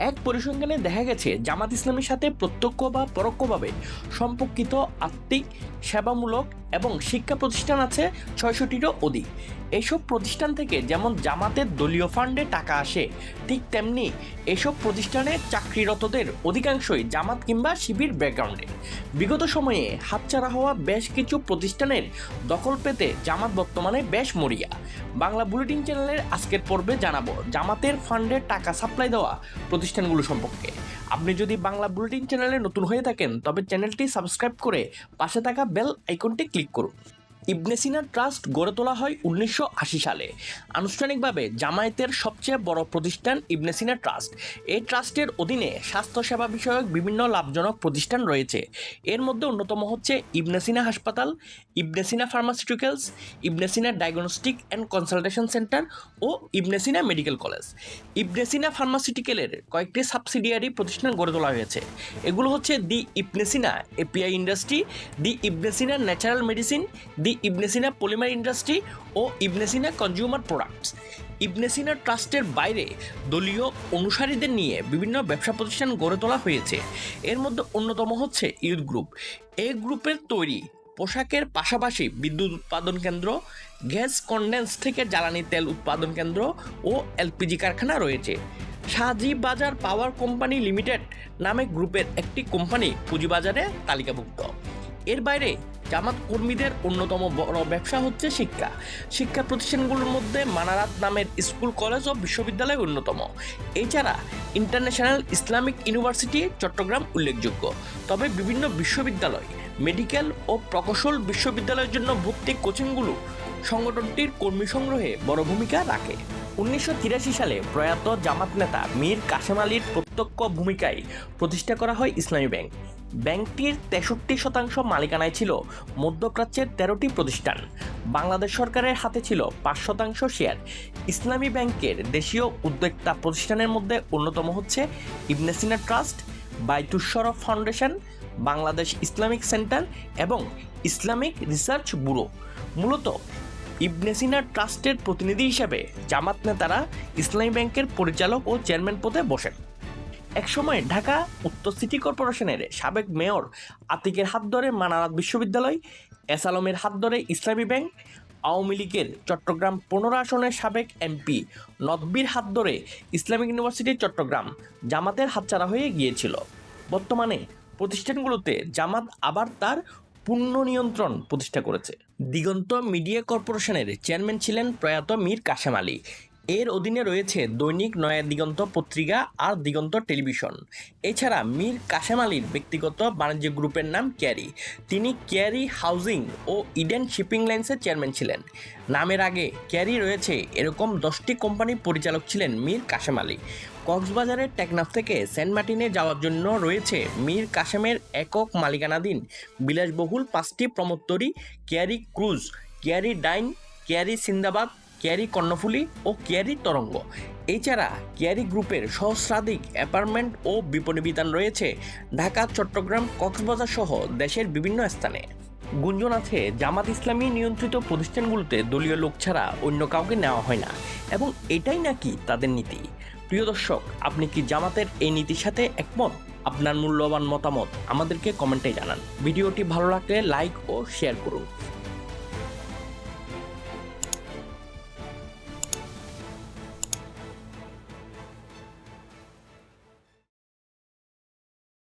এক পরিসংখ্যানে দেখা গেছে, জামাত ইসলামের সাথে প্রত্যক্ষ বা পরোক্ষভাবে সম্পর্কিত আত্মিক, সেবামূলক এবং শিক্ষা প্রতিষ্ঠান আছে ছয়শটিরও অধিক। এইসব প্রতিষ্ঠান থেকে যেমন জামাতের দলীয় ফান্ডে টাকা আসে, ঠিক তেমনি এসব প্রতিষ্ঠানে চাকরিরতদের অধিকাংশই জামাত কিংবা শিবির ব্যাকগ্রাউন্ডে বিগত সময়ে হাতছাড়া হওয়া বেশ কিছু প্রতিষ্ঠানের দখল পেতে জামাত বর্তমানে বেশ মরিয়া। বাংলা বুলেটিন চ্যানেলের আজকের পর্বে জানাব জামাতের ফান্ডে টাকা সাপ্লাই দেওয়া প্রতিষ্ঠানগুলো সম্পর্কে। আপনি যদি বাংলা বুলেটিন চ্যানেলে নতুন হয়ে থাকেন, তবে চ্যানেলটি সাবস্ক্রাইব করে পাশে থাকা বেল আইকনটি ক্লিক করুন। ইবনে সিনা ট্রাস্ট গড়ে তোলা হয় উনিশশো আশি সালে। আনুষ্ঠানিকভাবে জামায়াতের সবচেয়ে বড় প্রতিষ্ঠান ইবনে সিনা ট্রাস্ট। এই ট্রাস্টের অধীনে স্বাস্থ্যসেবা বিষয়ক বিভিন্ন লাভজনক প্রতিষ্ঠান রয়েছে। এর মধ্যে অন্যতম হচ্ছে ইবনে সিনা হাসপাতাল, Ibn Sina pharmaceuticals, Ibn Sina diagnostic and consultation centre O Ibn Sina medical college. Ibn Sina ফার্মাসিউটিক্যালের কয়েকটি সাবসিডিয়ারি প্রতিষ্ঠান গড়ে তোলা হয়েছে। এগুলো হচ্ছে the Ibn Sina API industry, the Ibn Sina natural medicine, the Ibn Sina polymer industry O Ibn Sina consumer products. Ibn Sina ট্রাস্টের বাইরে দলীয় অনুসারীদের নিয়ে বিভিন্ন ব্যবসা প্রতিষ্ঠান গড়ে তোলা হয়েছে। এর মধ্যে অন্যতম হচ্ছে ইউথ গ্রুপ। এই গ্রুপের তৈরি পোশাকের পাশাপাশি বিদ্যুৎ উৎপাদন কেন্দ্র, গ্যাস কন্ডেন্স থেকে জ্বালানি তেল উৎপাদন কেন্দ্র ও এলপিজি কারখানা রয়েছে। সাজি বাজার পাওয়ার কোম্পানি লিমিটেড নামে গ্রুপের একটি কোম্পানি পুঁজিবাজারে তালিকাভুক্ত। এর বাইরে জামাত কর্মীদের অন্যতম বড় ব্যবসা হচ্ছে শিক্ষা। শিক্ষা প্রতিষ্ঠানগুলোর মধ্যে মানারাত নামের স্কুল, কলেজ ও বিশ্ববিদ্যালয় অন্যতম। এছাড়া ইন্টারন্যাশনাল ইসলামিক ইউনিভার্সিটি চট্টগ্রাম উল্লেখযোগ্য। তবে বিভিন্ন বিশ্ববিদ্যালয়, মেডিকেল ও প্রকৌশল বিশ্ববিদ্যালয়ের জন্য ভর্তি কোচিংগুলো সংগঠনটির কর্মী সংগ্রহে বড় ভূমিকা রাখে। উনিশশো তিরাশি সালে প্রয়াত জামাত নেতা মীর কাশেম আলীর প্রত্যক্ষ ভূমিকায় প্রতিষ্ঠা করা হয় ইসলামী ব্যাংক। ব্যাংকটির তেষট্টি শতাংশ মালিকানায় ছিল মধ্যপ্রাচ্যের তেরোটি প্রতিষ্ঠান। বাংলাদেশ সরকারের হাতে ছিল পাঁচ শতাংশ শেয়ার। ইসলামী ব্যাংকের দেশীয় উদ্যোক্তা প্রতিষ্ঠানের মধ্যে অন্যতম হচ্ছে Ibn Sina trust Baitush Sharaf foundation, Bangladesh Islamic centre এবং ইসলামিক রিসার্চ ব্যুরো। মূলত ইবনে সিনা ট্রাস্টের প্রতিনিধি হিসেবে জামাত নেতারা ইসলামী ব্যাংকের পরিচালক ও চেয়ারম্যান পদে বসেন। একসময় ঢাকা উত্তর সিটি কর্পোরেশনের সাবেক মেয়র আতিকের হাত ধরে মানারাত বিশ্ববিদ্যালয়, এস আলমের হাত ধরে ইসলামী ব্যাংক, আওয়ামী লীগের চট্টগ্রাম পনেরো আসনের সাবেক এমপি নদবির হাত ধরে ইসলামিক ইউনিভার্সিটি চট্টগ্রাম জামাতের হাতছাড়া হয়ে গিয়েছিল। বর্তমানে প্রতিষ্ঠানগুলোতে জামাত আবার তার পূর্ণ নিয়ন্ত্রণ প্রতিষ্ঠা করেছে। দিগন্ত মিডিয়া কর্পোরেশনের চেয়ারম্যান ছিলেন প্রয়াত মীর কাশেম আলী। এর অধীনে রয়েছে দৈনিক নয়া দিগন্ত পত্রিকা আর দিগন্ত টেলিভিশন। এছাড়া মীর কাশেম আলীর ব্যক্তিগত বাণিজ্য গ্রুপের নাম ক্যারি। তিনি ক্যারি হাউজিং ও ইডেন শিপিং লাইন্সের চেয়ারম্যান ছিলেন। নামের আগে ক্যারি রয়েছে এরকম দশটি কোম্পানির পরিচালক ছিলেন মীর কাশেম আলী। কক্সবাজারের টেকনাফ থেকে সেন্ট মার্টিনে যাওয়ার জন্য রয়েছে মীর কাশেমের একক মালিকানাধীন বিলাসবহুল পাঁচটি প্রমোত্তরী Keari cruise, Keari dine, Keari Sindbad Keari Karnaphuli ও ক্যারি তরঙ্গ। এছাড়া ক্যারি গ্রুপের সহস্রাধিক অ্যাপার্টমেন্ট ও বিপণী বিতান রয়েছে ঢাকা, চট্টগ্রাম, কক্সবাজার সহ দেশের বিভিন্ন স্থানে। গুঞ্জন আছে জামাত ইসলামী নিয়ন্ত্রিত প্রতিষ্ঠানগুলোতে দলীয় লোক ছাড়া অন্য কাউকে নেওয়া হয় না এবং এটাই নাকি তাদের নীতি। প্রিয় দর্শক, আপনি কি জামাতের এই নীতির সাথে একমত? আপনার মূল্যবান মতামত আমাদেরকে কমেন্টে জানান। ভিডিওটি ভালো লাগলে লাইক ও শেয়ার করুন।